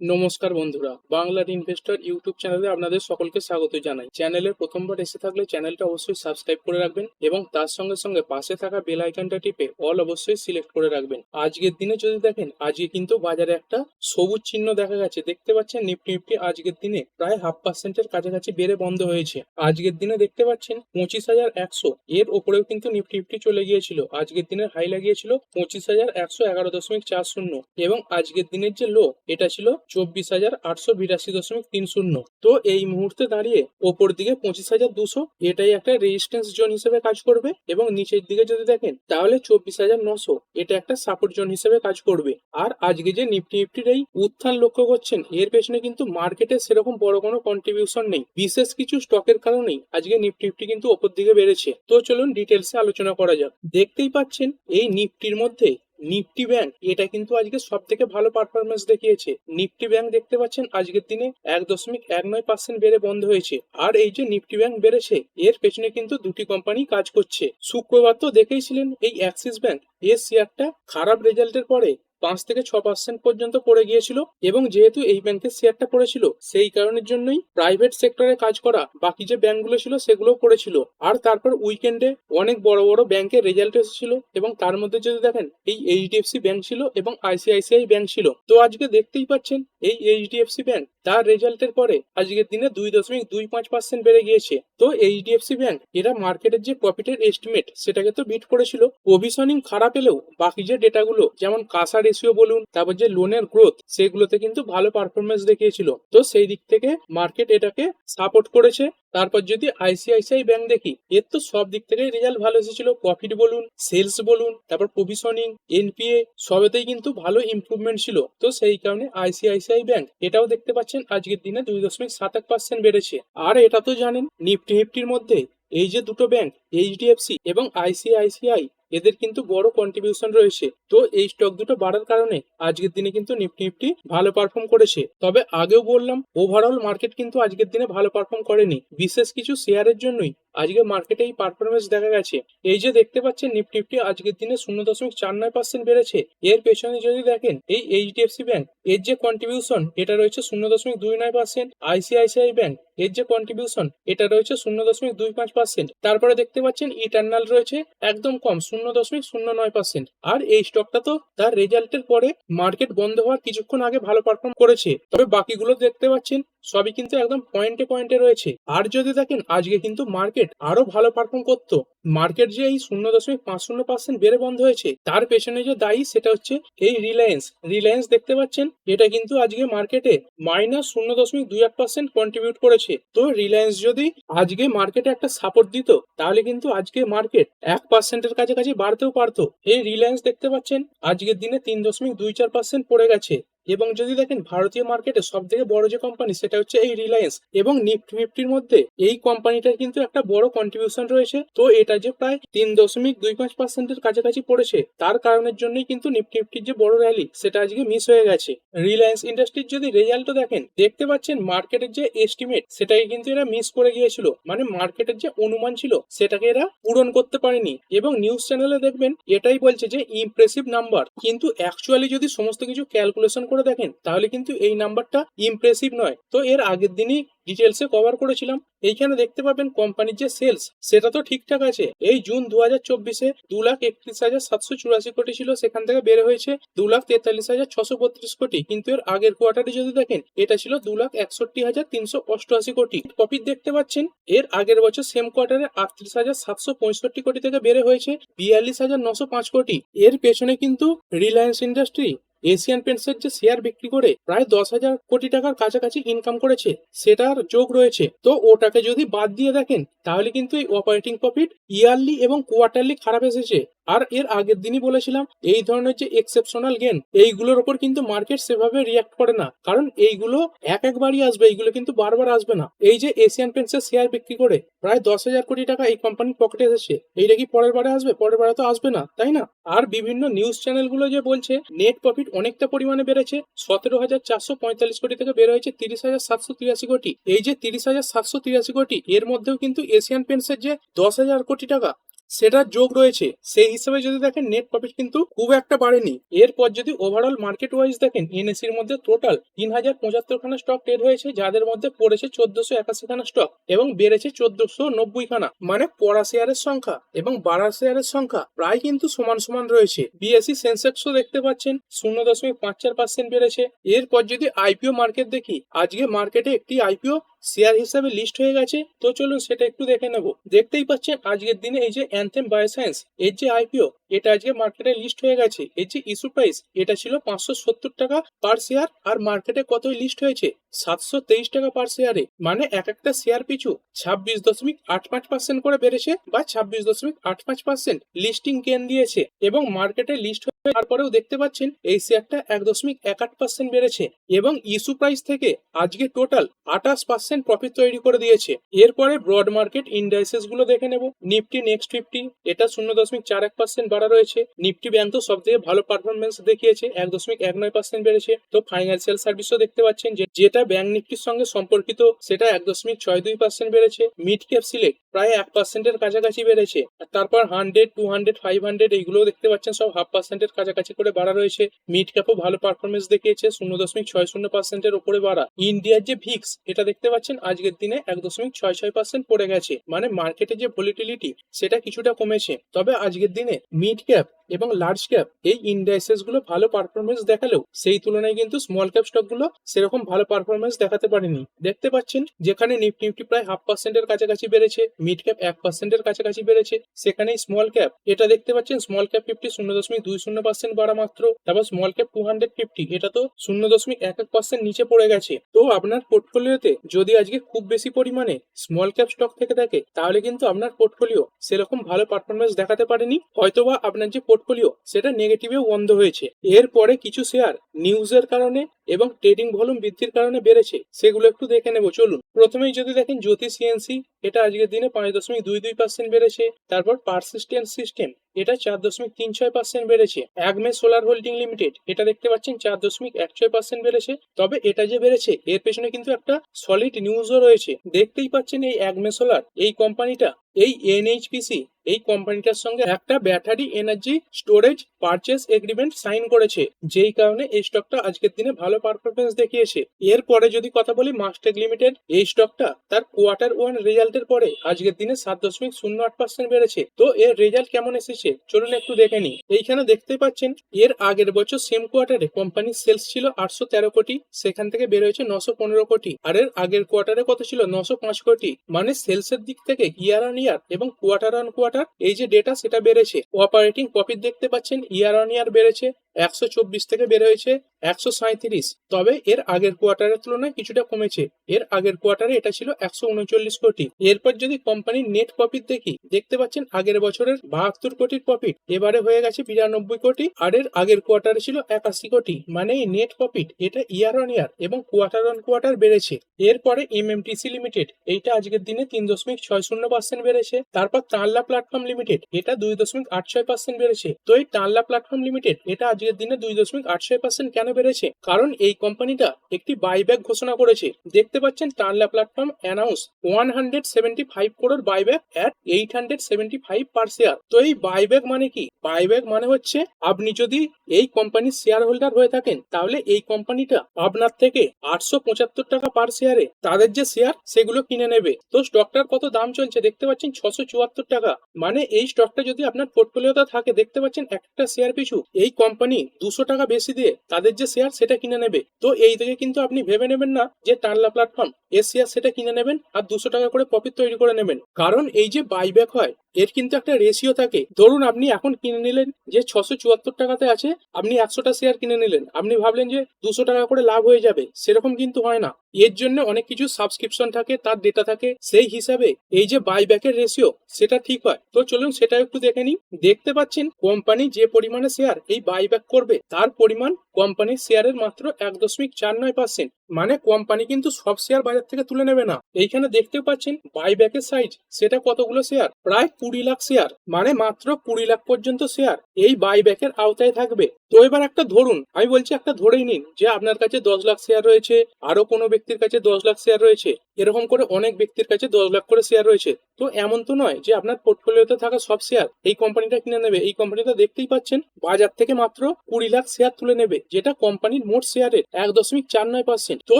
নমস্কার বন্ধুরা বাংলার ইনভেস্টর ইউটিউব চ্যানেলে আপনাদের সকলকে স্বাগত জানাই। চ্যানেলে প্রথমবার এসে থাকলে চ্যানেলটা অবশ্যই সাবস্ক্রাইব করে রাখবেন এবং তার সঙ্গে সঙ্গে পাশে থাকা বেল আইকনটা টিপে অল অবশ্যই সিলেক্ট করে রাখবেন। আজকের দিনে যদি দেখেন, আজকে কিন্তু বাজারে একটা সবুজ চিহ্ন দেখা গেছে। দেখতে পাচ্ছেন নিফটি নিফটি আজকের দিনে প্রায় হাফ পার্সেন্টের কাছাকাছি বেড়ে বন্ধ হয়েছে। আজকের দিনে দেখতে পাচ্ছেন পঁচিশ হাজার একশো। এর ওপরেও কিন্তু নিফটি নিফটি চলে গিয়েছিল। আজকের দিনের হাই লাগিয়েছিল পঁচিশ হাজার একশো এগারো দশমিক চার শূন্য। এবং আজকের দিনের যে লো এটা ছিল চব্বিশ হাজার আটশো বিরাশি দশমিক তিন শূন্য। তো এই মুহূর্তে দাঁড়িয়ে ওপর দিকে পঁচিশ হাজার দুশো, এটাই একটা রেজিস্ট্যান্স জোন হিসেবে কাজ করবে। এবং নিচের দিকে যদি দেখেন, তাহলে চব্বিশ হাজার নশো, এটা একটা সাপোর্ট জোন হিসেবে কাজ করবে। আর আজকে যে নিফটি নিফটির এই উত্থান লক্ষ্য করছেন, এর পেছনে কিন্তু মার্কেটে সেরকম বড় কোনো কন্ট্রিবিউশন নেই। বিশেষ কিছু স্টকের কারণেই আজকে নিফটি নিফটি কিন্তু ওপর দিকে বেড়েছে। তো চলুন ডিটেলসে আলোচনা করা যাক। দেখতেই পাচ্ছেন, এই নিফটির মধ্যে নিফটি ব্যাংক এটা কিন্তু আজকে সব থেকে ভালো পারফরমেন্স দেখিয়েছে। নিফটি ব্যাংক দেখতে পাচ্ছেন, আজকের দিনে এক দশমিক এক নয় পার্সেন্ট বেড়ে বন্ধ হয়েছে। আর এই যে নিফটি ব্যাংক বেড়েছে, এর পেছনে কিন্তু দুটি কোম্পানি কাজ করছে। শুক্রবার তো দেখেইছিলেন এই অ্যাক্সিস ব্যাংক এর শেয়ারটা খারাপ রেজাল্টের পরে পাঁচ থেকে ছ পার্সেন্ট পর্যন্ত পড়ে গিয়েছিল এবং যেহেতু এই ব্যাংকের শেয়ারটা পড়েছিল, সেই কারণের জন্যই প্রাইভেট সেক্টরে কাজ করা, বাকি যে ব্যাংকগুলো ছিল সেগুলো পড়েছিল আর তারপর উইকেন্ডে অনেক বড় বড় ব্যাংকের রেজাল্ট এসেছিল এবং তার মধ্যে যদি দেখেন, এই এইচডিএফসি ব্যাংক ছিল এবং আইসিআইসিআই ব্যাংক ছিল। তো আজকে দেখতেই পাচ্ছেন, এই এইচডিএফসি ব্যাংক তার রেজাল্টের পরে আজকের দিনে দুই দশমিক দুই পাঁচ পার্সেন্ট বেড়ে গিয়েছে। তো এইচডিএফসি ব্যাংক এরা মার্কেটের যে প্রফিটের এস্টিমেট সেটাকে তো বিট করেছিল। প্রভিশনিং খারাপ এলেও বাকি যে ডেটাগুলো যেমন কাসা রেশিও বলুন, তারপর যে লোনের গ্রোথ সেগুলোতে কিন্তু ভালো পারফরমেন্স দেখিয়েছিল। তো সেই দিক থেকে মার্কেট এটাকে সাপোর্ট করেছে। তারপর যদি আইসিআইসিআই ব্যাংক দেখি, এর তো সব দিক থেকেই রেজাল্ট ভালো এসেছিল। প্রফিট বলুন সেলস বলুন, তারপর প্রভিশনিং এনপিএ সবেতেই কিন্তু ভালো ইমপ্রুভমেন্ট ছিল। তো সেই কারণে আইসিআইসিআই ব্যাংক এটাও দেখতে পাচ্ছেন, আজকের দিনে দুই দশমিক সাত এক পার্সেন্ট বেড়েছে। আর এটা তো জানেন নিফটি নিফটির মধ্যে এই যে দুটো ব্যাংক এইচডিএফসি এবং আইসিআইসিআই এদের কিন্তু বড় কন্ট্রিবিউশন রয়েছে। তো এই স্টক দুটো বাড়ার কারণে আজকের দিনে কিন্তু নিফটি নিফটি ভালো পারফর্ম করেছে। তবে আগেও বললাম ওভারঅল মার্কেট কিন্তু আজকের দিনে ভালো পারফর্ম করেনি। বিশেষ কিছু শেয়ারের জন্যই আজকে মার্কেটে এই পারফরমেন্স দেখা গেছে। এই যে দেখতে পাচ্ছেন নিফটি নিফটি আজকের দিনে শূন্য দশমিক চার নয় পার্সেন্ট বেড়েছে। এর পেছনে যদি দেখেন, এই এইচডিএফসি ব্যাংক এর যে কন্ট্রিবিউশন এটা রয়েছে শূন্য দশমিক দুই নয় পার্সেন্ট আইসিআইসিআই ব্যাংক এর যে কন্ট্রিবিউশন এটা রয়েছে শূন্য দশমিক দুই পাঁচ পার্সেন্ট তারপরে দেখতে পাচ্ছেন ইটার্নাল রয়েছে একদম কম, শূন্য দশমিক শূন্য নয় পার্সেন্ট আর এই স্টকটা তো তার রেজাল্টের পরে মার্কেট বন্ধ হওয়ার কিছুক্ষণ আগে ভালো পারফর্ম করেছে। তবে বাকিগুলো দেখতে পাচ্ছেন, সবই কিন্তু একদম পয়েন্টে পয়েন্টে রয়েছে। আর যদি দেখেন, আজকে কিন্তু মার্কেট আরও ভালো পারফর্ম করতো। মার্কেট যে এই শূন্য দশমিক পাঁচ শূন্য পার্সেন্ট বেড়ে বন্ধ হয়েছে, তার পেছনে যে দায়ী, সেটা হচ্ছে এই রিলায়েন্স রিলায়েন্স দেখতে পাচ্ছেন, এটা কিন্তু আজকে মার্কেটে মাইনাস শূন্য দশমিক দুই এক পার্সেন্ট কন্ট্রিবিউট করেছে। তো রিলায়েন্স যদি আজকে মার্কেটে একটা সাপোর্ট দিত, তাহলে কিন্তু আজকে মার্কেট এক পার্সেন্টের কাছাকাছি বাড়তেও পারতো। এই রিলায়েন্স দেখতে পাচ্ছেন, আজকের দিনে তিন দশমিক দুই চার পার্সেন্ট পড়ে গেছে। এবং যদি দেখেন ভারতীয় মার্কেটে সব থেকে বড় যে কোম্পানি সেটা হচ্ছে এই রিলায়েন্স এবং নিফটি ফিফটির মধ্যে এই কোম্পানিটার কিন্তু একটা বড় কন্ট্রিবিউশন রয়েছে। তো এটা যে প্রায় তিন দশমিক দুই পাঁচ পার্সেন্টের কাছাকাছি পড়েছে, তার কারণের জন্যই কিন্তু নিফটি ফিফটির যে বড় র্যালি সেটা আজকে মিস হয়ে গেছে। রিলায়েন্স ইন্ডাস্ট্রির যদি রেজাল্টও দেখেন, দেখতে পাচ্ছেন মার্কেটের যে এস্টিমেট সেটাকে কিন্তু এরা মিস করে গিয়েছিল। মানে মার্কেটের যে অনুমান ছিল, সেটাকে এরা পূরণ করতে পারেনি। এবং নিউজ চ্যানেলে দেখবেন, এটাই বলছে যে ইমপ্রেসিভ নাম্বার কিন্তু অ্যাকচুয়ালি যদি সমস্ত কিছু ক্যালকুলেশন করে দেখেন, তাহলে কিন্তু এই নাম্বারটা ইমপ্রেসিভ নয়। তো এর আগের দিনই ডিটেলসে কভার করেছিলাম। এইখানে দেখতে পাবেন কোম্পানির যে সেলস সেটা তো ঠিকঠাক আছে। এই জুন দু হাজার চব্বিশে দু লাখ একত্রিশ হাজার সাতশো চুরাশি কোটি ছিল, সেখান থেকে বের হয়েছে দু লাখ তেতাল্লিশ হাজার ছশো বত্রিশ কোটি। কিন্তু এর আগের কোয়ার্টারে যদি দেখেন, এটা ছিল দু লাখ একষট্টি হাজার তিনশো অষ্টআশি কোটি। প্রফিট দেখতে পাচ্ছেন, এর আগের বছর সেম কোয়ার্টারে আটত্রিশ হাজার সাতশো পঁয়ষট্টি কোটি থেকে বেড়ে হয়েছে, বিয়াল্লিশ হাজার নশো পাঁচ কোটি। এর পেছনে কিন্তু রিলায়েন্স ইন্ডাস্ট্রি এশিয়ান পেন্টসের যে শেয়ার বিক্রি করে প্রায় দশ হাজার কোটি টাকার কাছাকাছি ইনকাম করেছে, সেটার যোগ রয়েছে। তো ওটাকে যদি বাদ দিয়ে দেখেন, তাহলে কিন্তু এই অপারেটিং প্রফিট ইয়ারলি এবং কোয়ার্টারলি খারাপ এসেছে। আর এর আগের দিনই বলেছিলাম, এই ধরনের যে এক্সেপশনাল গেন এইগুলোর ওপর কিন্তু মার্কেট সেভাবে রিয়াক্ট করে না। কারণ এইগুলো এক একবারই আসবে, এইগুলো কিন্তু বারবার আসবে না। এই যে এশিয়ান পেন্টসের শেয়ার বিক্রি করে প্রায় দশ হাজার কোটি টাকা এই কোম্পানির পকেটে এসেছে, এইটা কি পরের বারে আসবে? পরের বারে তো আসবে না, তাই না? আর বিভিন্ন নিউজ চ্যানেলগুলো যে বলছে নেট প্রফিট অনেকটা পরিমাণে বেড়েছে, সতেরো হাজার চারশো পঁয়তাল্লিশ কোটি থেকে বের হয়েছে তিরিশ হাজার সাতশো তিরাশি কোটি। এই যে তিরিশ হাজার সাতশো তিরাশি কোটি, এর মধ্যেও কিন্তু এশিয়ান পেন্টসের যে দশ হাজার কোটি টাকা সেটার যোগ রয়েছে। সেই হিসাবে যদি দেখেন নেট প্রফিট কিন্তু খুব একটা বাড়েনি। এরপর যদি ওভারঅল মার্কেট ওয়াইজ দেখেন এনএসির মধ্যে টোটাল তিন হাজার পঁচাত্তর খানা স্টক ট্রেড হয়েছে, যাদের মধ্যে পড়েছে চোদ্দশো একাশি খানা স্টক এবং বেড়েছে চোদ্দশো নব্বই খানা মানে পড়া শেয়ারের সংখ্যা এবং বাড়া শেয়ারের সংখ্যা প্রায় কিন্তু সমান সমান রয়েছে। বিএসসি সেন্সেক্সও দেখতে পাচ্ছেন, শূন্য দশমিক পাঁচ চার পার্সেন্ট বেড়েছে। এরপর যদি আইপিও মার্কেট দেখি, আজকে মার্কেটে একটি আইপিও শেয়ার হিসাবে লিস্ট হয়ে গেছে। তো চলুন সেটা একটু দেখে নেব। দেখতেই পাচ্ছেন, আজকের দিনে এই যে অ্যান্থেম বায়োসায়েন্স এর যে আইপিও এটা আজকে মার্কেটে লিস্ট হয়ে গেছে। এর যে ইস্যু প্রাইস এটা ছিল পাঁচশো সত্তর টাকা পার শেয়ার আর মার্কেটে কতই লিস্ট হয়েছে? সাতশো তেইশ টাকা পার শেয়ারে মানে এক একটা শেয়ার পিছু ছাব্বিশ দশমিক আট পাঁচ পার্সেন্ট করে বেড়েছে বা ছাব্বিশ দশমিক আট পাঁচ পার্সেন্ট লিস্টিং গেন দিয়েছে। এবং মার্কেটে লিস্ট তারপরেও দেখতে পাচ্ছেন এই শেয়ারটা এক দশমিক এক আট পার্সেন্ট বেড়েছে এবং ইস্যু প্রাইস থেকে আজকে টোটাল আঠাশ পার্সেন্ট প্রফিট তৈরি করে দিয়েছে। এরপরে ব্রড মার্কেট ইন্ডাইসেসগুলো দেখে নেব। নিফটি নেক্সট ফিফটি এটা শূন্য দশমিক চার এক পার্সেন্ট বাড়া রয়েছে। নিফটি ব্যাংক তো সব থেকে ভালো পারফরমেন্স দেখিয়েছে, এক দশমিক এক নয় পার্সেন্ট বেড়েছে। তো ফাইন্যান্সিয়াল সার্ভিসও দেখতে পাচ্ছেন যে, যেটা ব্যাংক নিফটির সঙ্গে সম্পর্কিত, সেটা এক দশমিক ছয় দুই পার্সেন্ট বেড়েছে। মিড ক্যাপ সিলেক্ট প্রায় এক পার্সেন্টের কাছাকাছি বেড়েছে। আর তারপর hundred two hundred five hundred এইগুলোও দেখতে পাচ্ছেন, সব হাফ পার্সেন্টের কাছাকাছি করে বাড়া রয়েছে। মিড ক্যাপও ভালো পারফরমেন্স দেখিয়েছে, শূন্য দশমিক ছয় শূন্য পার্সেন্টের উপরে বাড়া। ইন্ডিয়ার যে ভিক্স এটা দেখতে পাচ্ছেন, আজকের দিনে এক দশমিক ছয় ছয় পার্সেন্ট পড়ে গেছে। মানে মার্কেটে যে ভলিটিলিটি সেটা কিছুটা কমেছে। তবে আজকের দিনে মিড ক্যাপ এবং লার্জ ক্যাপ এই ইন্ডাইসেসগুলো ভালো পারফরমেন্স দেখালেও, সেই তুলনায় কিন্তু স্মল ক্যাপ স্টকগুলো সেরকম ভালো পারফরমেন্স দেখাতে পারেনি। দেখতে পাচ্ছেন, যেখানে নিফটি নিফটি প্রায় হাফ পার্সেন্টের কাছাকাছি বেড়েছে। মিড ক্যাপ এক পার্সেন্টের কাছাকাছি বেড়েছে। সেখানে স্মল ক্যাপ এটা দেখতে পাচ্ছেন স্মল ক্যাপ ফিফটি শূন্য দশমিক দুই শূন্য পার্সেন্ট বাড়া মাত্র। তারপর small cap two hundred fifty এটা তো শূন্য দশমিক এক এক পার্সেন্ট নিচে পড়ে গেছে। তো আপনার পোর্টফোলিওতে যদি আজকে খুব বেশি পরিমাণে স্মল ক্যাপ স্টক থেকে থাকে, তাহলে কিন্তু আপনার পোর্টফোলিও সেরকম ভালো পারফরমেন্স দেখাতে পারেনি। হয়তোবা আপনার যে পোর্টফোলিও সেটা নেগেটিভেও বন্ধ হয়েছে। এরপরে কিছু শেয়ার নিউজের কারণে এবং ট্রেডিং ভলিউম বৃদ্ধির কারণে বেড়েছে, সেগুলো একটু দেখে নেব, চলুন। প্রথমেই যদি দেখেন জ্যোতি সিএনসি এটা আজকের দিনে পাঁচ দশমিক দুই দুই পার্সেন্ট বেড়েছে, তারপর পারসিস্টেন্ট সিস্টেম এটা চার দশমিক তিন ছয় পার্সেন্ট বেড়েছে। অ্যাগমে সোলার হোল্ডিং লিমিটেড, এটা দেখতে পাচ্ছেন চার দশমিক এক ছয় পার্সেন্ট বেড়েছে। তবে এটা যে বেড়েছে, এর পেছনে কিন্তু একটা সলিড নিউজও রয়েছে। দেখতেই পাচ্ছেন এই অ্যাগমে সোলার, এই কোম্পানিটা, এই এনএইচপিসি এই কোম্পানিটার সঙ্গে একটা battery energy storage purchase agreement sign করেছে। যেই কারণে এই স্টকটা আজকের দিনে ভালো পারফরমেন্স দেখিয়েছে। এরপরে যদি কথা বলি মাস্টেক লিমিটেড এই স্টকটা তার কোয়ার্টার ওয়ান রেজাল্টের পরে আজকের দিনে সাত দশমিক শূন্য আট পার্সেন্ট বেড়েছে। তো এর রেজাল্ট কেমন এসেছে? চলুন একটু দেখে নিই। এইখানে দেখতে পাচ্ছেন, এর আগের বছর সেম কোয়ার্টারে কোম্পানির সেলস ছিল আটশো তেরো কোটি, সেখান থেকে বের হয়েছে নশো পনেরো কোটি, আর এর আগের কোয়ার্টারে কত ছিল? নশো পাঁচ কোটি। মানে সেলস এর দিক থেকে ইয়ার অন ইয়ার এবং কোয়ার্টার অন কোয়ার্টার এই যে ডেটা সেটা বেড়েছে। অপারেটিং প্রফিট দেখতে পাচ্ছেন ইয়ার অন ইয়ার বেড়েছে। একশো চব্বিশ থেকে বের হয়েছে একশো সাঁত্রিশ তবে এর আগের কোয়ার্টারের তুলনায় কিছুটা কমেছে। এর আগের কোয়ার্টারে এটা ছিল একশো উনচল্লিশ কোটি। এরপর যদি কোম্পানির নেট প্রফিট দেখি, দেখতে পাচ্ছেন আগের বছরের বাহাত্তর কোটির প্রফিট এবারে হয়ে গেছে বিরানব্বই কোটি, আর এর আগের কোয়ার্টারে ছিল একাশি কোটি। মানে এই নেট প্রফিট এটা ইয়ার অন ইয়ার এবং কোয়ার্টার অন কোয়ার্টার বেড়েছে। এরপরে এমএমটিসি লিমিটেড এইটা আজকের দিনে তিন দশমিক ছয় শূন্য পার্সেন্ট বেড়েছে। তারপর টানলা প্ল্যাটফর্ম লিমিটেড এটা দুই দশমিক আট ছয় পার্সেন্ট বেড়েছে। তো এই টানলা প্ল্যাটফর্ম লিমিটেড এটা আজকের দিনে দুই দশমিক আট ছয় পার্সেন্ট কেন বেড়েছে? কারণ এই কোম্পানিটা একটি বাইব্যাক ঘোষণা করেছে। দেখতে পাচ্ছেন Tanla platform announce one hundred seventy five crore buyback at eight hundred seventy five per share তো এই বাইব্যাক মানে কি? বাইব্যাক মানে হচ্ছে আপনি যদি এই কোম্পানির শেয়ার হোল্ডার হয়ে থাকেন, তাহলে এই কোম্পানিটা আপনার থেকে আটশো পঁচাত্তর টাকা পার শেয়ারে তাদের যে শেয়ার সেগুলো কিনে নেবে। তো স্টকটার কত দাম চলছে? দেখতে পাচ্ছেন ছশো চুয়াত্তর টাকা। মানে এই স্টকটা যদি আপনার পোর্টফোলিওতে থাকে, দেখতে পাচ্ছেন একটা শেয়ার পিছু এই কোম্পানি দুশো টাকা বেশি দিয়ে তাদের যে শেয়ার সেটা কিনে নেবে। তো এই থেকে কিন্তু আপনি ভেবে নেবেন না যে টানলা প্ল্যাটফর্ম এর শেয়ার সেটা কিনে নেবেন আর দুশো টাকা করে প্রফিট তৈরি করে নেবেন। কারণ এই যে বাইব্যাক হয় এর কিন্তু একটা রেশিও থাকে। ধরুন আপনি এখন কিনে নিলেন যে ছশো চুয়াত্তর টাকাতে আছে, আপনি একশোটা শেয়ার কিনে নিলেন। আপনি ভাবলেন যে দুশো টাকা করে লাভ হয়ে যাবে, সেরকম কিন্তু হয় না। এর জন্য অনেক কিছু সাবস্ক্রিপশন থাকে, তার ডেটা থাকে। সেই হিসাবে এই যে বাইব্যাকের রেশিও সেটা ঠিক হয়। তো চলুন সেটা একটু দেখে নিই। দেখতে পাচ্ছেন কোম্পানি যে পরিমাণে শেয়ার এই বাইব্যাক করবে, তার পরিমাণ কোম্পানির শেয়ারের মাত্র এক দশমিক চার নয় পার্সেন্ট মানে কোম্পানি কিন্তু সব শেয়ার বাজার থেকে তুলে নেবে না। এইখানে দেখতে পাচ্ছেন বাইব্যাকের সাইজ সেটা কতগুলো শেয়ার প্রায় কুড়ি লাখ শেয়ার মানে মাত্র কুড়ি লাখ পর্যন্ত শেয়ার এই বাইব্যাকের আওতায় থাকবে। তো এবার একটা ধরুন, আমি বলছি একটা ধরেই নিন যে আপনার কাছে দশ লাখ শেয়ার রয়েছে, আরও কোনো ব্যক্তির কাছে দশ লাখ শেয়ার রয়েছে, এরকম করে অনেক ব্যক্তির কাছে দশ লাখ করে শেয়ার রয়েছে। তো এমন তো নয় যে আপনার পোর্টফোলিওতে থাকা সব শেয়ার এই কোম্পানিটা কিনে নেবে, এই কোম্পানিটা দেখতেই পাচ্ছেন, বাজার থেকে মাত্র কুড়ি লাখ শেয়ার তুলে নেবে, যেটা কোম্পানির মোট শেয়ারের এক দশমিক চার নয় পার্সেন্ট তো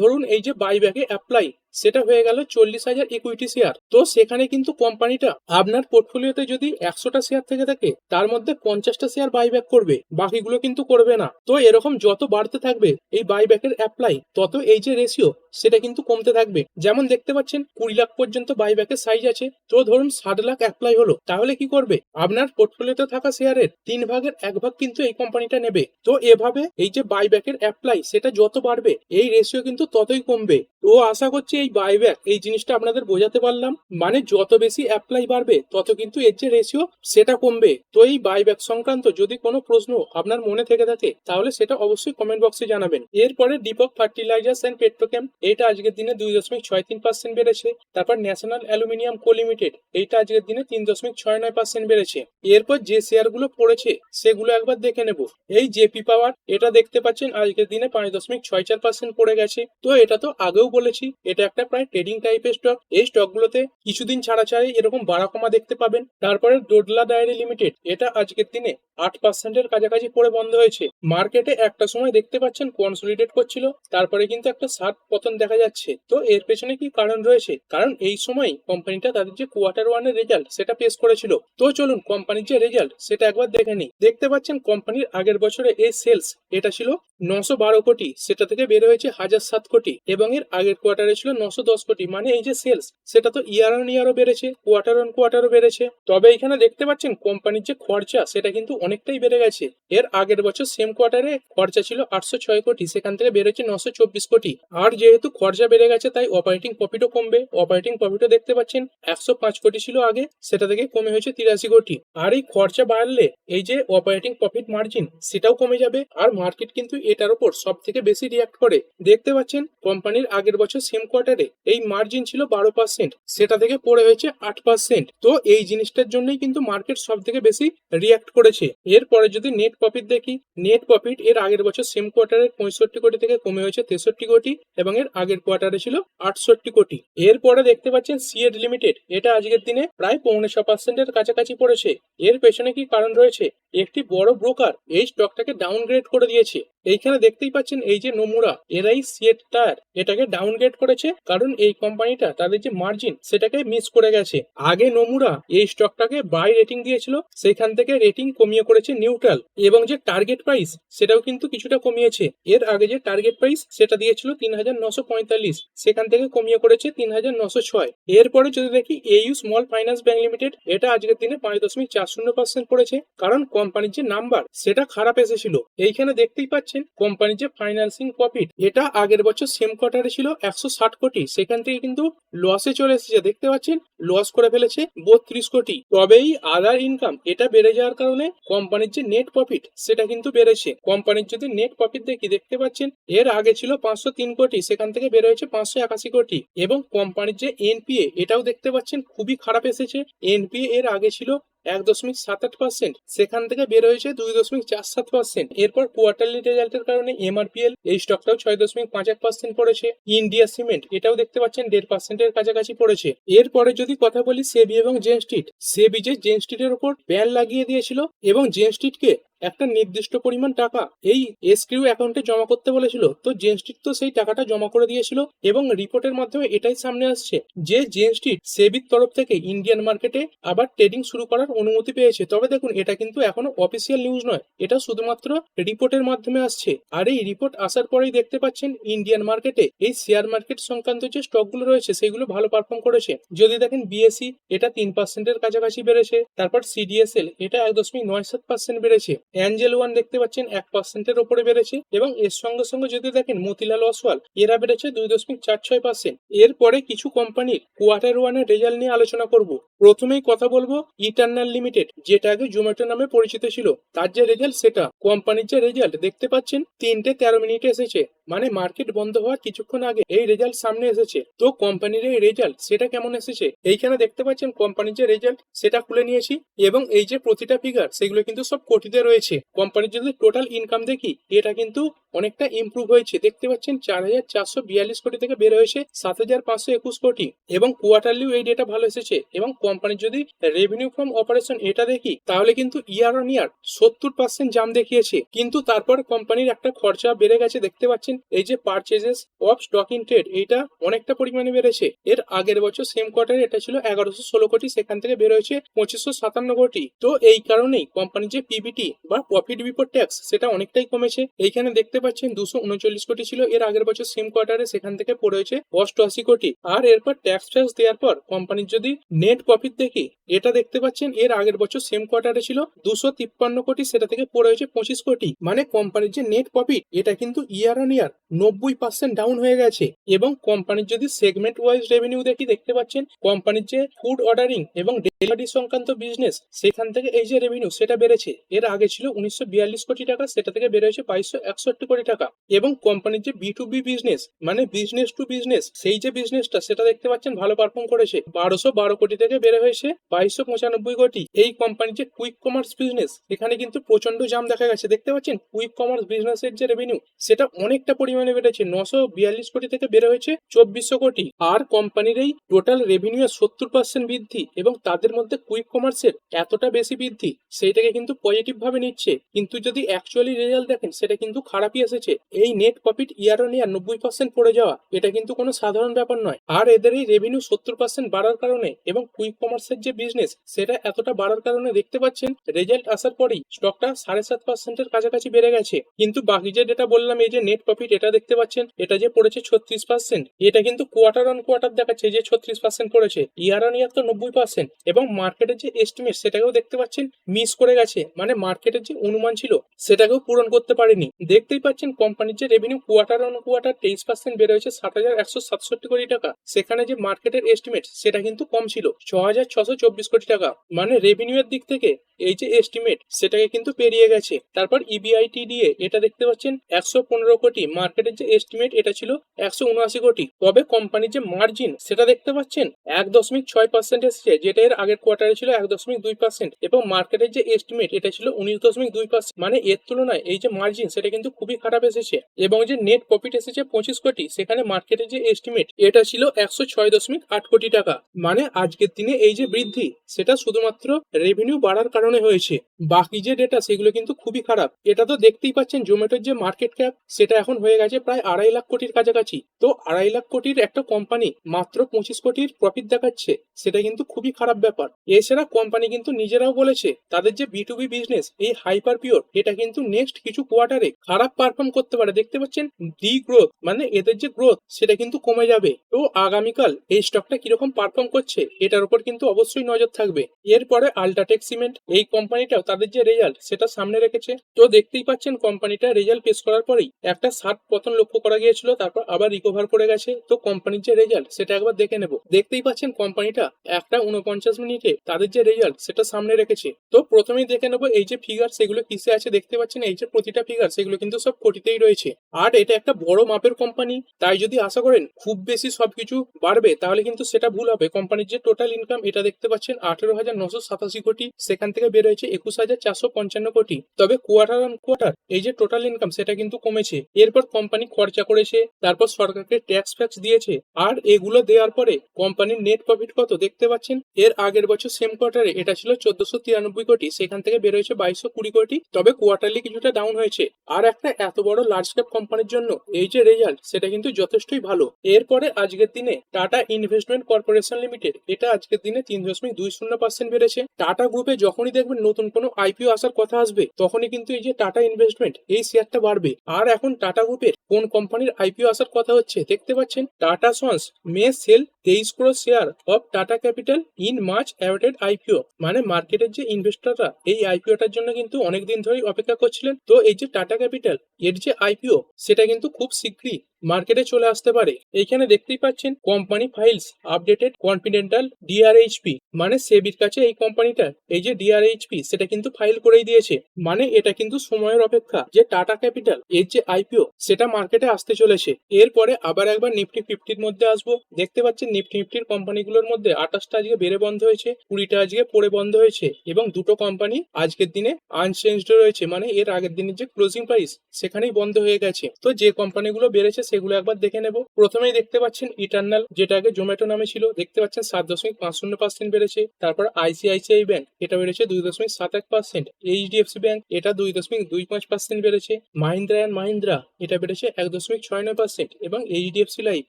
ধরুন এই যে বাইব্যাকে অ্যাপ্লাই সেটা হয়ে গেল চল্লিশ হাজার ইকুইটি শেয়ার তো সেখানে কিন্তু কোম্পানিটা আপনার পোর্টফোলিওতে যদি একশোটা শেয়ার থেকে থাকে, তার মধ্যে পঞ্চাশটা শেয়ার বাইব্যাক করবে, বাকিগুলো কিন্তু করবে না। তো এরকম যত বাড়তে থাকবে, এই বাইব্যাকের অ্যাপ্লাই তত এই যে রেশিও সেটা কিন্তু কমতে থাকবে। যেমন দেখতে পাচ্ছেন, কুড়ি লাখ পর্যন্ত বাইব্যাকের সাইজ আছে। তো ধরুন, ষাট লাখ অ্যাপ্লাই হলো, তাহলে কি করবে? আপনার পোর্টফোলিওতে থাকা শেয়ারের তিন ভাগের এক ভাগ কিন্তু এই কোম্পানিটা নেবে। তো এভাবে এই যে বাইব্যাকের অ্যাপ্লাই সেটা যত বাড়বে, এই রেশিও কিন্তু ততই কমবে। তো আশা করছি এই বাইব্যাক এই জিনিসটা আপনাদের বোঝাতে পারলাম। মানে যত বেশি অ্যাপ্লাই বাড়বে, তত কিন্তু এর যে রেশিও সেটা কমবে। তো এই বাইব্যাক সংক্রান্ত যদি কোনো প্রশ্ন আপনার মনে থেকে থাকে, তাহলে সেটা অবশ্যই কমেন্ট বক্সে জানাবেন। এরপরে দীপক ফার্টিলাইজার্স অ্যান্ড পেট্রোকেম এইটা আজকের দিনে দুই দশমিক ছয় তিন পার্সেন্ট বেড়েছে। তারপর ন্যাশনাল অ্যালুমিনিয়াম কো লিমিটেড, এইটা আজকের দিনে তিন দশমিক ছয় নয় পার্সেন্ট বেড়েছে। এরপর যে শেয়ারগুলো পড়েছে, সেগুলো একবার দেখে নেব। এই জেপি পাওয়ার এটা দেখতে পাচ্ছেন, আজকের দিনে পাঁচ দশমিক ছয় চার পার্সেন্ট পড়ে গেছে। তো এটা তো আগেও বলেছি, এটা একটা প্রায় ট্রেডিং টাইপের স্টক এই স্টক স্টকগুলোতে কিছুদিন ছাড়া ছাড়াই এরকম বাড়া কমা দেখতে পাবেন। তারপরে ডোডলা ডায়েরি লিমিটেড এটা আজকের দিনে আট পার্সেন্টের কাছাকাছি পড়ে বন্ধ হয়েছে। মার্কেটে একটা সময় দেখতে পাচ্ছেন কনসলিডেট করছিল, তারপরে কিন্তু একটা শার্প পতন দেখা যাচ্ছে। তো এর পেছনে কি কারণ রয়েছে? কারণ এই সময় কোম্পানিটা তাদের যে কোয়ার্টার ওয়ানের রেজাল্ট সেটা পেশ করেছিল। তো চলুন কোম্পানির যে রেজাল্ট সেটা একবার দেখে নিই। দেখতে পাচ্ছেন কোম্পানির আগের বছরে এই সেলস এটা ছিল নশো বারো কোটি, সেটা থেকে বের হয়েছে হাজার সাত কোটি এবং এর আগের কোয়ার্টারে ছিল নশো দশ কোটি। মানে এই যে সেলস সেটা তো ইয়ার অন ইয়ারও বেড়েছে কোয়ার্টার অন কোয়ার্টারও বেড়েছে। তবে এখানে দেখতে পাচ্ছেন কোম্পানির যে খরচা সেটা কিন্তু অনেকটাই বেড়ে গেছে। এর আগের বছর সেম কোয়ার্টারে খরচা ছিল আটশো ছয় কোটি, সেখান থেকে বেড়েছে নশো চব্বিশ কোটি। আর যেহেতু খরচা বেড়ে গেছে, তাই অপারেটিং প্রফিটও কমবে। অপারেটিং প্রফিটও দেখতে পাচ্ছেন, একশো পাঁচ কোটি ছিল আগে, সেটা থেকে কমে হয়েছে তিরাশি কোটি। আর এই খরচা বাড়লে, এই যে অপারেটিং প্রফিট মার্জিন সেটাও কমে যাবে। আর মার্কেট কিন্তু এটার উপর সব থেকে বেশি রিয়াক্ট করে। দেখতে পাচ্ছেন কোম্পানির আগের বছর সেম কোয়ার্টারে এই মার্জিন ছিল বারো পার্সেন্ট সেটা থেকে পড়ে হয়েছে আট পার্সেন্ট তো এই জিনিসটার জন্যই কিন্তু মার্কেট সব থেকে বেশি রিয়াক্ট করেছে। এরপরে যদি নেট প্রফিট দেখি নেট প্রফিট এর আগের বছর সেম কোয়ার্টারে পঁয়ষট্টি কোটি থেকে কমে হয়েছে তেষট্টি কোটি, এবং এর আগের কোয়ার্টারে ছিল আটষট্টি কোটি। এরপরে দেখতে পাচ্ছেন সিএড লিমিটেড এটা আজকের দিনে প্রায় পৌনে ছ পার্সেন্টের কাছাকাছি পড়েছে। এর পেছনে কি কারণ রয়েছে? একটি বড় ব্রোকার এই স্টকটাকে ডাউনগ্রেড করে দিয়েছে। এইখানে দেখতেই পাচ্ছেন এই যে নোমুরা, এরাই সিএট টায়ার এটাকে ডাউনগ্রেড করেছে কারণ এই কোম্পানিটা তাদের যে মার্জিন সেটাকে মিস করে গেছে। আগে নোমুরা এই স্টকটাকে বাই রেটিং দিয়েছিল সেখান থেকে রেটিং কমিয়ে করেছে নিউট্রাল এবং যে টার্গেট প্রাইস সেটাও কিন্তু কিছুটা কমিয়েছে। এর আগে যে টার্গেট প্রাইস সেটা দিয়েছিল তিন হাজার নশো পঁয়তাল্লিশ। সেখান থেকে কমিয়ে করেছে তিন হাজার নশো ছয়। এরপরে যদি দেখি AU small finance bank limited এটা আজকের দিনে পাঁচ দশমিক চার শূন্য পার্সেন্ট পড়েছে কারণ কোম্পানির যে নাম্বার সেটা খারাপ এসেছিল। এইখানে দেখতেই পাচ্ছেন কোম্পানির যে ফাইন্যান্সিং প্রফিট এটা আগের বছর সেম কোয়ার্টারে ছিল একশো ষাট কোটি। সেখান থেকে কিন্তু লসে চলে এসেছে। দেখতে পাচ্ছেন লস করে ফেলেছে বত্রিশ কোটি। তবেই আদার ইনকাম এটা বেড়ে যাওয়ার কারণে কোম্পানির যে নেট প্রফিট সেটা কিন্তু বেড়েছে। কোম্পানির যদি নেট প্রফিট দেখি, দেখতে পাচ্ছেন, এর আগে ছিল পাঁচশো তিন কোটি, সেখান থেকে বের হয়েছে পাঁচশো একাশি কোটি। এবং কোম্পানির যে এনপিএ এটাও দেখতে পাচ্ছেন, খুবই খারাপ এসেছে। এনপিএ এর আগে ছিল এক দশমিক সাত আট পার্সেন্ট সেখান থেকে বের হয়েছে দুই দশমিক চার সাত পার্সেন্ট এরপর কোয়ার্টারলি রেজাল্টের কারণে এমআরপিএল এই স্টকটাও ছয় দশমিক পাঁচ এক পার্সেন্ট পড়েছে। ইন্ডিয়া সিমেন্ট এটাও দেখতে পাচ্ছেন দেড় পার্সেন্টের কাছাকাছি পড়েছে। এরপরে যদি কথা বলি সেবি এবং জেন স্ট্রিট সেবি যে জেন স্ট্রিটের উপর ব্যান লাগিয়ে দিয়েছিল এবং জেন স্ট্রিটকে একটা নির্দিষ্ট পরিমাণ টাকা এই এসকিউ অ্যাকাউন্টে জমা করতে বলেছিল। তো জেন স্ট্রিট তো সেই টাকাটা জমা করে দিয়েছিল এবং রিপোর্টের মাধ্যমে এটাই সামনে আসছে যে জেন স্ট্রিট সেবির তরফ থেকে ইন্ডিয়ান মার্কেটে আবার ট্রেডিং শুরু করার অনুমতি পেয়েছে। তবে দেখুন, এটা কিন্তু এখনও অফিসিয়াল নিউজ নয়, এটা শুধুমাত্র রিপোর্টের মাধ্যমে আসছে। আর এই রিপোর্ট আসার পরেই দেখতে পাচ্ছেন ইন্ডিয়ান মার্কেটে এই শেয়ার মার্কেট সংক্রান্ত যে স্টকগুলো রয়েছে, সেগুলো ভালো পারফর্ম করেছে। যদি দেখেন বিএসসি এটা তিন পার্সেন্টের কাছাকাছি বেড়েছে, তারপর সিডিএসএল এটা এক দশমিক নয় সাত পার্সেন্ট বেড়েছে। অ্যাঞ্জেল ওয়ান দেখতে পাচ্ছেন এক পার্সেন্টের ওপরে বেড়েছে এবং এর সঙ্গে সঙ্গে যদি দেখেন মতিলাল অসওয়াল এরা বেড়েছে দুই দশমিক চার ছয় পার্সেন্ট। এরপরে কিছু কোম্পানির কোয়ার্টার ওয়ানের রেজাল্ট নিয়ে আলোচনা করব। প্রথমেই কথা বলব ইটার্নাল লিমিটেড, যেটা আগে জোম্যাটো নামে পরিচিত ছিল। তার যে রেজাল্ট, সেটা কোম্পানির যে রেজাল্ট, দেখতে পাচ্ছেন তিনটে তেরো মিনিটে এসেছে। মানে মার্কেট বন্ধ হওয়ার কিছুক্ষণ আগে এই রেজাল্ট সামনে এসেছে। তো কোম্পানির এই রেজাল্ট সেটা কেমন এসেছে? এইখানে দেখতে পাচ্ছেন কোম্পানির যে রেজাল্ট সেটা খুলে নিয়েছি এবং এই যে প্রতিটা ফিগার সেগুলো কিন্তু সব কোটিতে রয়েছে। কোম্পানির যদি টোটাল ইনকাম দেখি, এটা কিন্তু অনেকটা ইমপ্রুভ হয়েছে। দেখতে পাচ্ছেন চার হাজার চারশো বিয়াল্লিশ কোটি থেকে বের হয়েছে সাত হাজার পাঁচশো একুশ কোটি। এবং কোয়ার্টারলিও এই ডেটা ভালো এসেছে। এবং কোম্পানির যদি রেভিনিউ ফ্রম অপারেশন এটা দেখি, তাহলে কিন্তু ইয়ার অন ইয়ার সত্তর পার্সেন্ট জাম দেখিয়েছে। কিন্তু তারপর কোম্পানির একটা খরচা বেড়ে গেছে। দেখতে পাচ্ছেন, এই যে purchases of stock in trade এইটা অনেকটা পরিমাণে বেড়েছে। এর আগের বছর সেম কোয়ার্টারে এটা ছিল এগারোশো ষোলো কোটি। সেখান থেকে বের হয়েছে পঁচিশশো সাতান্ন কোটি। তো এই কারণেই কোম্পানির যে পিবিটি বা প্রফিট বিফোর ট্যাক্স সেটা অনেকটাই কমেছে। এইখানে দেখতে পাচ্ছেন দুশো উনচল্লিশ কোটি ছিল, এর আগের বছর সেম কোয়ার্টারে সেখান থেকে পড়ে হয়েছে অষ্টআশি কোটি। আর এরপর ট্যাক্স ট্যাক্স দেওয়ার পর কোম্পানির যদি নেট প্রফিট দেখি, এটা দেখতে পাচ্ছেন এর আগের বছর সেম কোয়ার্টারে ছিল দুশো তিপ্পান্ন কোটি, সেটা থেকে পড়ে হয়েছে পঁচিশ কোটি। মানে কোম্পানির যে নেট প্রফিট, এটা কিন্তু ইয়ার অন ইয়ার নব্বই পার্সেন্ট ডাউন হয়ে গেছে। এবং কোম্পানির যদি সেগমেন্ট ওয়াইজ রেভিনিউ দেখি, দেখতে পাচ্ছেন কোম্পানির যে ফুড অর্ডারিং এবং ডেলিভারি সংক্রান্ত বিজনেস, সেখান থেকে এই যে রেভিনিউ, সেটা বেড়েছে। এর আগে ছিল উনিশশো বিয়াল্লিশ কোটি টাকা, সেটা থেকে বেড়ে হয়েছে বাইশশো একষট্টি টাকা। এবং কোম্পানির যে বি টু বি বিজনেস মানে বিজনেস টু বিজনেস সেই যে বিজনেসটা সেটা দেখতে পাচ্ছেন, ভালো পারফর্ম করেছে। বারোশো বারো কোটি থেকে বেড়ে হয়েছে, বাইশশো পঁচানব্বই কোটি। এই কোম্পানির যে কুইক কমার্স বিজনেস এখানে কিন্তু প্রচণ্ড জাম দেখা গেছে। দেখতে পাচ্ছেন কুইক কমার্স বিজনেসের যে রেভিনিউ সেটা অনেকটা পরিমাণে বেড়েছে। নশো বিয়াল্লিশ কোটি থেকে বেড়ে হয়েছে, চব্বিশশো কোটি। আর কোম্পানির এই টোটাল রেভিনিউ সত্তর পার্সেন্ট বৃদ্ধি এবং তাদের মধ্যে কুইক কমার্সের এতটা বেশি বৃদ্ধি, সেইটাকে কিন্তু পজিটিভ ভাবে নিচ্ছে। কিন্তু যদি অ্যাকচুয়ালি রেজাল্ট দেখেন, সেটা কিন্তু খারাপই এসেছে। এই net profit year on year নব্বই পার্সেন্ট পড়ে যাওয়া, এটা কিন্তু কোনো সাধারণ ব্যাপার নয়। আর এদের এই রেভিনিউ সত্তর পার্সেন্ট বাড়ার কারণে এবং কুইক কমার্সের যে বিজনেস সেটা এতটা বাড়ার কারণে দেখতে পাচ্ছেন রেজাল্ট আসার পরেই স্টকটা সাড়ে সাত পার্সেন্টের কাছাকাছি বেড়ে গেছে। কিন্তু বাকি যে যেটা বললাম, এই যে নেট প্রফিট এটা দেখতে পাচ্ছেন, এটা যে পড়েছে ছত্রিশ পার্সেন্ট এটা কিন্তু কোয়ার্টার অন কোয়ার্টার দেখাচ্ছে যে ছত্রিশ পার্সেন্ট পড়েছে। ইয়ার অন ইয়ার তো নব্বই পার্সেন্ট এবং মার্কেটের যে এস্টিমেট সেটাকেও দেখতে পাচ্ছেন মিস করে গেছে। মানে মার্কেটের যে অনুমান ছিল, সেটাকেও পূরণ করতে পারেনি। দেখতেই পাচ্ছেন কোম্পানির যে রেভিনিউ কোয়ার্টার অন কোয়ার্টার তেইশ পার্সেন্ট বেড়ে হয়েছে সাত হাজার একশো সাতষট্টি কোটি টাকা। সেখানে যে মার্কেটের এস্টিমেট সেটা কিন্তু কম ছিল ছ হাজার ছশো চব্বিশ কোটি টাকা। মানে রেভিনিউ এর দিক থেকে এই যে এস্টিমেট সেটাকে কিন্তু পেরিয়ে গেছে। তারপর E ইবিআইটি দিয়ে এটা দেখতে পাচ্ছেন একশো পনেরো কোটি। মার্কেটের যে এস্টিমেট এটা ছিল একশো উনআশি কোটি। তবে কোম্পানির যে মার্জিন সেটা দেখতে পাচ্ছেন এক দশমিক ছয় পার্সেন্ট এসেছে, যেটা এর আগের কোয়ার্টারে ছিল এক দশমিক দুই পার্সেন্ট এবং মার্কেটের যে এস্টিমেট এটা ছিল উনিশ দশমিক দুই পার্সেন্ট মানে এর তুলনায় এই যে মার্জিন সেটা কিন্তু খুবই খারাপ এসেছে এবং যে নেট প্রফিট এসেছে পঁচিশ কোটি, সেখানে মার্কেটের যে এস্টিমেট এটা ছিল একশো ছয় দশমিক আট কোটি টাকা। মানে আজকের দিনে এই যে বৃদ্ধি, সেটা শুধুমাত্র রেভিনিউ বাড়ার কারণে হয়েছে। বাকি যে ডেটা সেগুলো কিন্তু খুবই খারাপ। এটা তো দেখতেই পাচ্ছেন জোম্যাটোর যে মার্কেট ক্যাপ সেটা এখন হয়ে গেছে প্রায় আড়াই লাখ কোটির কাছাকাছি। তো আড়াই লাখ কোটির একটা কোম্পানি মাত্র পঁচিশ কোটির প্রফিট দেখাচ্ছে, সেটা কিন্তু খুবই খারাপ ব্যাপার। এছাড়া কোম্পানি কিন্তু নিজেরাও বলেছে, তাদের যে বি টু বি বিজনেস এই হাইপার পিওর এটা কিন্তু নেক্সট কিছু কোয়ার্টারে খারাপ পারফর্ম করতে পারে। দেখতে পাচ্ছেন ডি গ্রোথ মানে এদের যে গ্রোথ সেটা কিন্তু কমে যাবে। তো আগামীকাল এই স্টকটা কীরকম পারফর্ম করছে, এটার উপর কিন্তু অবশ্যই নজর থাকবে। এরপরে আল্ট্রাটেক সিমেন্ট এই কোম্পানিটাও তাদের যে রেজাল্ট সেটা সামনে রেখেছে। তো দেখতেই পাচ্ছেন কোম্পানিটা রেজাল্ট পেশ করার পরেই একটা ষাট পতন লক্ষ্য করা গিয়েছিল, তারপর আবার রিকভার করে গেছে। তো কোম্পানির যে রেজাল্ট সেটা একবার দেখে নেব। দেখতেই পাচ্ছেন কোম্পানিটা একটা উনপঞ্চাশ মিনিটে তাদের যে রেজাল্ট সেটা সামনে রেখেছে। তো প্রথমেই দেখে নেব, এই যে ফিগার সেগুলো কিসে আছে? দেখতে পাচ্ছেন, এই যে প্রতিটা ফিগার সেগুলো কিন্তু সব কোটিতেই রয়েছে। আর এটা একটা বড় মাপের কোম্পানি তাই যদি আশা করেন খুব বেশি সবকিছু বাড়বে, তাহলে কিন্তু সেটা ভুল হবে। কোম্পানির যে টোটাল ইনকাম এটা দেখতে পাচ্ছেন আঠেরো হাজার নশো সাতাশি কোটি, সেখান থেকে বের হয়েছে একুশ হাজার চারশো পঞ্চান্ন কোটি। তবে কোয়ার্টার অন কোয়ার্টার এই যে টোটাল ইনকাম সেটা কিন্তু কমেছে। এরপর কোম্পানি খরচা করেছে, তারপর সরকারকে ট্যাক্স ফ্যাক্স দিয়েছে। আর এগুলো দেওয়ার পরে কোম্পানির নেট প্রফিট কত দেখতে পাচ্ছেন? এর আগের বছর সেম কোয়ার্টারে এটা ছিল চোদ্দশো তিরানব্বই কোটি, সেখান থেকে বের হয়েছে বাইশশো কুড়ি কোটি। তবে কোয়ার্টারলি কিছুটা ডাউন হয়েছে। আর একটা এত বড় লার্জ ক্যাপ কোম্পানির জন্য এই যে রেজাল্ট সেটা কিন্তু যথেষ্টই ভালো। এরপরে আজকের দিনে টাটা ইনভেস্টমেন্ট কর্পোরেশন লিমিটেড এটা আজকের দিনে তিন দশমিক দুই শূন্য পার্সেন্ট বেড়েছে। টাটা গ্রুপে যখনই দেখবেন নতুন কোনো আইপিও আসার কথা আসবে, তখনই কিন্তু এই যে টাটা ইনভেস্টমেন্ট এই শেয়ারটা বাড়বে। আর এখন টাটা গ্রুপের কোন কোম্পানির আইপিও আসার কথা হচ্ছে, দেখতে পাচ্ছেন টাটা সন্স মে সেল তেইশ crore share of Tata capital in March awarded IPO মানে মার্কেটের যে ইনভেস্টররা এই আইপিওটার জন্য কিন্তু অনেকদিন ধরেই অপেক্ষা করছিলেন। তো এই যে টাটা ক্যাপিটাল এর যে আইপিও সেটা কিন্তু খুব শীঘ্রই মার্কেটে চলে আসতে পারে। এইখানে দেখতেই পাচ্ছেন company files, updated confidential DRHP মানে সেবির কাছে এই কোম্পানিটা, এই যে ডিআরএইচপি সেটা কিন্তু ফাইল করেই দিয়েছে। মানে এটা কিন্তু সময়ের অপেক্ষা। যে টাটা ক্যাপিটাল, এর যে আইপিও সেটা মার্কেটে আসতে চলেছে। এরপরে আবার একবার নিফটি ফিফটির মধ্যে আসব। দেখতে পাচ্ছেন নিফটি ফিফটির কোম্পানিগুলোর মধ্যে আঠাশটা আজকে বেড়ে বন্ধ হয়েছে, কুড়িটা আজকে পড়ে বন্ধ হয়েছে এবং দুটো কোম্পানি আজকের দিনে আনচেঞ্জড রয়েছে। মানে এর আগের দিনের যে ক্লোজিং প্রাইস সেখানেই বন্ধ হয়ে গেছে। তো যে কোম্পানিগুলো বেড়েছে সেগুলো একবার দেখে নেব। প্রথমেই দেখতে পাচ্ছেন ইটার্নাল যেটা আগে জোম্যাটো নামে ছিল। দেখতে পাচ্ছেন সাত দশমিক পাঁচ শূন্য পার্সেন্ট বেড়েছে। তারপর আইসিআইসিআই ব্যাংক এটা বেড়েছে দুই দশমিক সাত এক পার্সেন্ট এইচডিএফসি ব্যাংক এটা দুই দশমিক দুই পাঁচ পার্সেন্ট বেড়েছে। মাহিন্দ্রা অ্যান্ড মাহিন্দ্রা এটা বেড়েছে এক দশমিক ছয় নয় পার্সেন্ট এবং এইচডিএফসি লাইফ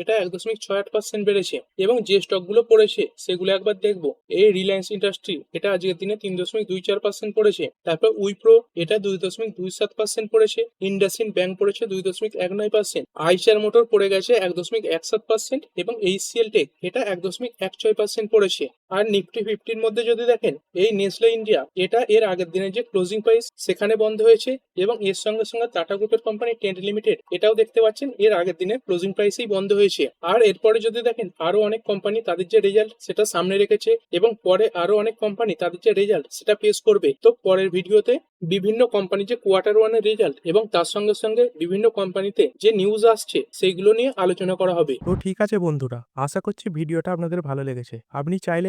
এটা এক দশমিক ছয় আট পার্সেন্ট বেড়েছে। এবং যে স্টকগুলো পড়েছে, সেগুলো একবার দেখব। এই রিলায়েন্স ইন্ডাস্ট্রি এটা আজকের দিনে তিন দশমিক দুই চার পার্সেন্ট পড়েছে। তারপর উইপ্রো এটা দুই দশমিক দুই সাত পার্সেন্ট পড়েছে। ইন্ডাসিন ব্যাংক পড়েছে দুই দশমিক এক নয় পার্সেন্ট আইসার মোটর পড়ে গেছে এক দশমিক এক সাত পার্সেন্ট এবং এইচসিএল টেক এটা এক দশমিক এক ছয় পার্সেন্ট পড়েছে। আর নিফটি ফিফটির মধ্যে যদি দেখেন, এই নেসলে ইন্ডিয়া এটা এর আগের দিনের যে ক্লোজিং প্রাইস সেখানে বন্ধ হয়েছে এবং এর সঙ্গে সঙ্গে টাটা গ্রুপের কোম্পানি টেন্ট লিমিটেড এটাও দেখতে পাচ্ছেন, এর আগের দিনে ক্লোজিং প্রাইসেই বন্ধ হয়েছে। আর এরপরে যদি দেখেন আরও অনেক কোম্পানি তাদের যে রেজাল্ট সেটা সামনে রেখেছে এবং পরে আরও অনেক কোম্পানি তাদের যে রেজাল্ট সেটা পেশ করবে। তো পরের ভিডিওতে বিভিন্ন কোম্পানি যে কোয়ার্টার ওয়ানের রেজাল্ট এবং তার সঙ্গে সঙ্গে বিভিন্ন কোম্পানিতে যে নিউজ আসছে, সেইগুলো নিয়ে আলোচনা করা হবে। তো ঠিক আছে বন্ধুরা, আশা করছি ভিডিওটা আপনাদের ভালো লেগেছে। আপনি চাইলে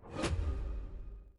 Thank you.